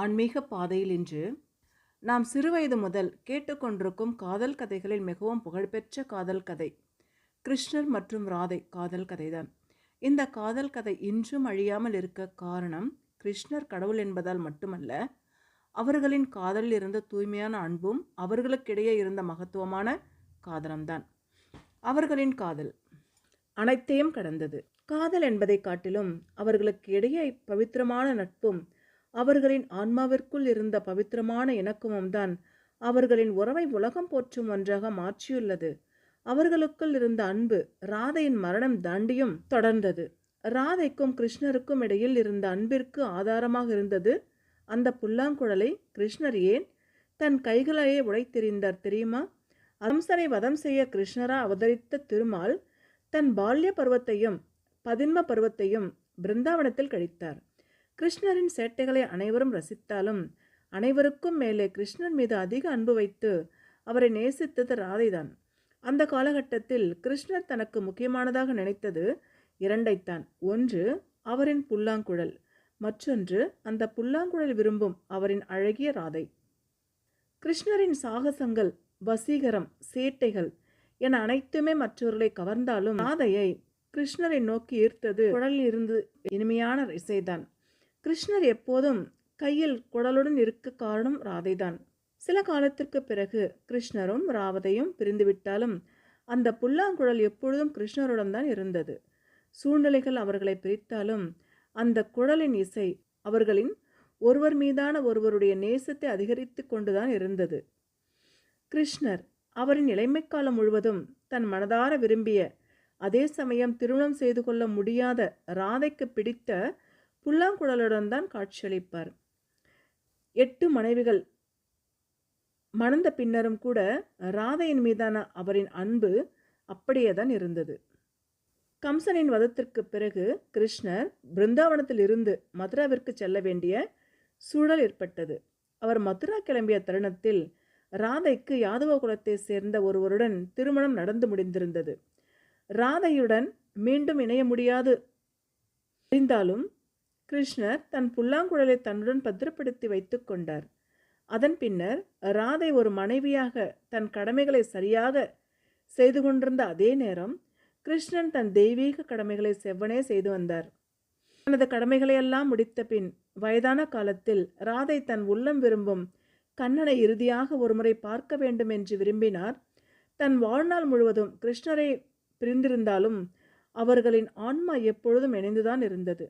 ஆன்மீக பாதையில் இன்று நாம் சிறுவயது முதல் கேட்டுக்கொண்டிருக்கும் காதல் கதைகளில் மிகவும் புகழ்பெற்ற காதல் கதை கிருஷ்ணர் மற்றும் ராதை காதல் கதைதான். இந்த காதல் கதை இன்றும் அழியாமல் இருக்க காரணம் கிருஷ்ணர் கடவுள் என்பதால் மட்டுமல்ல அவர்களின் காதலில் இருந்த தூய்மையான அன்பும் அவர்களுக்கிடையே இருந்த மகத்துவமான காதலம்தான். அவர்களின் காதல் அனைத்தையும் கடந்தது. காதல் என்பதை காட்டிலும் அவர்களுக்கு இடையே பவித்திரமான நட்பும் அவர்களின் ஆன்மாவிற்குள் இருந்த பவித்திரமான இணக்கமும் தான் அவர்களின் உறவை உலகம் போற்றும் ஒன்றாக மாற்றியுள்ளது. அவர்களுக்குள் இருந்த அன்பு ராதையின் மரணம் தாண்டியும் தொடர்ந்தது. ராதைக்கும் கிருஷ்ணருக்கும் இடையில் இருந்த அன்பிற்கு ஆதாரமாக இருந்தது. அந்த புல்லாங்குழலை கிருஷ்ணர் ஏன் தன் கைகளையே உடைத்தெறிந்தார் தெரியுமா? அம்சனை வதம் செய்ய கிருஷ்ணரா அவதரித்த திருமால் தன் பால்ய பருவத்தையும் பதின்ம பருவத்தையும் பிருந்தாவனத்தில் கழித்தார். கிருஷ்ணரின் சேட்டைகளை அனைவரும் ரசித்தாலும் அனைவருக்கும் மேலே கிருஷ்ணன் மீது அதிக அன்பு வைத்து அவரை நேசித்தது ராதைதான். அந்த காலகட்டத்தில் கிருஷ்ணர் தனக்கு முக்கியமானதாக நினைத்தது இரண்டைத்தான். ஒன்று அவரின் புல்லாங்குழல். மற்றொன்று அந்த புல்லாங்குழல் விரும்பும் அவரின் அழகிய ராதை. கிருஷ்ணரின் சாகசங்கள் வசீகரம் சேட்டைகள் என அனைத்துமே மற்றவர்களை கவர்ந்தாலும் ராதையை கிருஷ்ணரை நோக்கி ஈர்த்தது குழலில் இருந்து இனிமையான இசைதான். கிருஷ்ணர் எப்போதும் கையில் குடலுடன் இருக்க காரணம் ராதைதான். சில காலத்திற்கு பிறகு கிருஷ்ணரும் ராவதையும் பிரிந்துவிட்டாலும் அந்த புல்லாங்குழல் எப்பொழுதும் கிருஷ்ணருடன் தான் இருந்தது. சூழ்நிலைகள் அவர்களை பிரித்தாலும் அந்த குழலின் இசை அவர்களின் ஒருவர் மீதான ஒருவருடைய நேசத்தை அதிகரித்து கொண்டுதான் இருந்தது. கிருஷ்ணர் அவரின் இளமை காலம் முழுவதும் தன் மனதார விரும்பிய அதே சமயம் திருமணம் செய்து கொள்ள முடியாத ராதைக்கு பிடித்த புல்லாங்குழலுடன் தான் காட்சியளிப்பார். எட்டு மனைவிகள் மணந்த பின்னரும் கூட ராதையின் மீதான அவரின் அன்பு அப்படியே தான் இருந்தது. கம்சனின் வதத்திற்கு பிறகு கிருஷ்ணர் பிருந்தாவனத்தில் இருந்து மதுராவிற்கு செல்ல வேண்டிய சூழல் ஏற்பட்டது. அவர் மதுரா கிளம்பிய தருணத்தில் ராதைக்கு யாதவ குலத்தை சேர்ந்த ஒருவருடன் திருமணம் நடந்து முடிந்திருந்தது. ராதையுடன் மீண்டும் இணைய முடியாது. இருந்தாலும் கிருஷ்ணர் தன் புல்லாங்குழலை தன்னுடன் பத்திரப்படுத்தி வைத்து கொண்டார். அதன் பின்னர் ராதை ஒரு மனைவியாக தன் கடமைகளை சரியாக செய்து கொண்டிருந்த அதே நேரம் கிருஷ்ணன் தன் தெய்வீக கடமைகளை செவ்வனே செய்து வந்தார். தனது கடமைகளையெல்லாம் முடித்த பின் வயதான காலத்தில் ராதை தன் உள்ளம் விரும்பும் கண்ணனை இறுதியாக ஒருமுறை பார்க்க வேண்டும் என்று விரும்பினார். தன் வாழ்நாள் முழுவதும் கிருஷ்ணரை பிரிந்திருந்தாலும் அவர்களின் ஆன்மா எப்பொழுதும் இணைந்துதான் இருந்தது.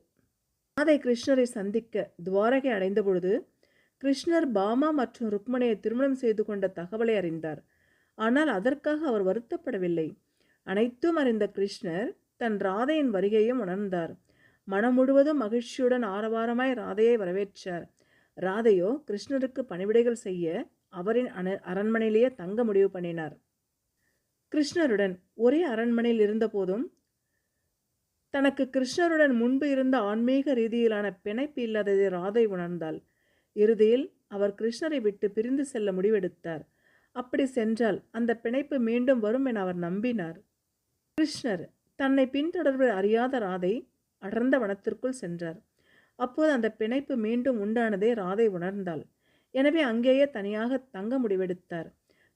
ராதை கிருஷ்ணரை சந்திக்க துவாரகை அடைந்த பொழுது கிருஷ்ணர் பாமா மற்றும் ருக்மணியை திருமணம் செய்து கொண்ட தகவலை அறிந்தார். ஆனால் அதற்காக அவர் வருத்தப்படவில்லை. அனைத்தும் அறிந்த கிருஷ்ணர் தன் ராதையின் வருகையும் உணர்ந்தார். மனம் முழுவதும் மகிழ்ச்சியுடன் ஆரவாரமாய் ராதையை வரவேற்றார். ராதையோ கிருஷ்ணருக்கு பணிவிடைகள் செய்ய அவரின் அன அரண்மனையிலேயே தங்க முடிவு பண்ணினார். கிருஷ்ணருடன் ஒரே அரண்மனையில் இருந்தபோதும் தனக்கு கிருஷ்ணருடன் முன்பு இருந்த ஆன்மீக ரீதியிலான பிணைப்பு இல்லாததை ராதை உணர்ந்தாள். இறுதியில் அவர் கிருஷ்ணரை விட்டு பிரிந்து செல்ல முடிவெடுத்தார். அப்படி சென்றால் அந்த பிணைப்பு மீண்டும் வரும் என அவர் நம்பினார். கிருஷ்ணர் தன்னை பின்தொடர்வது அறியாத ராதை அடர்ந்த வனத்திற்குள் சென்றார். அப்போது அந்த பிணைப்பு மீண்டும் உண்டானதை ராதை உணர்ந்தாள். எனவே அங்கேயே தனியாக தங்க முடிவெடுத்தார்.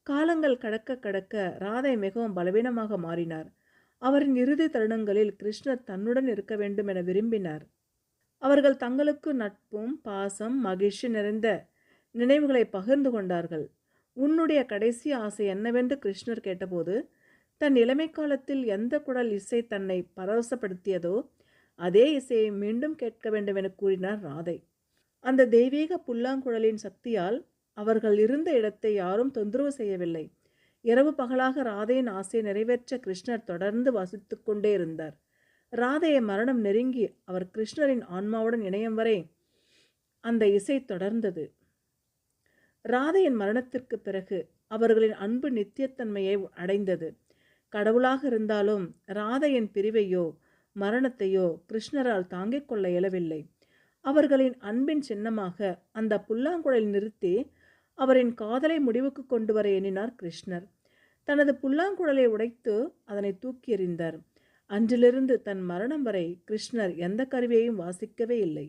காலங்கள் கடக்க கடக்க ராதை மிகவும் பலவீனமாக மாறினார். அவரின் இறுதி தருணங்களில் கிருஷ்ணர் தன்னுடன் இருக்க வேண்டும் என விரும்பினார். அவர்கள் தங்களுக்கு நட்பும் பாசம் மகிழ்ச்சி நிறைந்த நினைவுகளை பகிர்ந்து கொண்டார்கள். உன்னுடைய கடைசி ஆசை என்னவென்று கிருஷ்ணர் கேட்டபோது தன் இளமை காலத்தில் எந்த குடல் இசை தன்னை பரவசப்படுத்தியதோ அதே இசையை மீண்டும் கேட்க வேண்டும் என கூறினார் ராதை. அந்த தெய்வீக புல்லாங்குழலின் சக்தியால் அவர்கள் இருந்த இடத்தை யாரும் தொந்தரவு செய்யவில்லை. இரவு பகலாக ராதையின் ஆசையை நிறைவேற்ற கிருஷ்ணர் தொடர்ந்து வசித்து கொண்டே இருந்தார். ராதையை மரணம் நெருங்கி அவர் கிருஷ்ணரின் ஆன்மாவுடன் இணையும் வரை அந்த இசை தொடர்ந்தது. ராதையின் மரணத்திற்கு பிறகு அவர்களின் அன்பு நித்தியத்தன்மையை அடைந்தது. கடவுளாக இருந்தாலும் ராதையின் பிரிவையோ மரணத்தையோ கிருஷ்ணரால் தாங்கிக் கொள்ள இயலவில்லை. அவர்களின் அன்பின் சின்னமாக அந்த புல்லாங்குழல் நிறுத்தி அவரின் காதலை முடிவுக்கு கொண்டு வர எண்ணினார் கிருஷ்ணர். தனது புல்லாங்குழலை உடைத்து அதனை தூக்கி எறிந்தார். அன்றிலிருந்து தன் மரணம் வரை கிருஷ்ணர் எந்த கருவியையும் வாசிக்கவே இல்லை.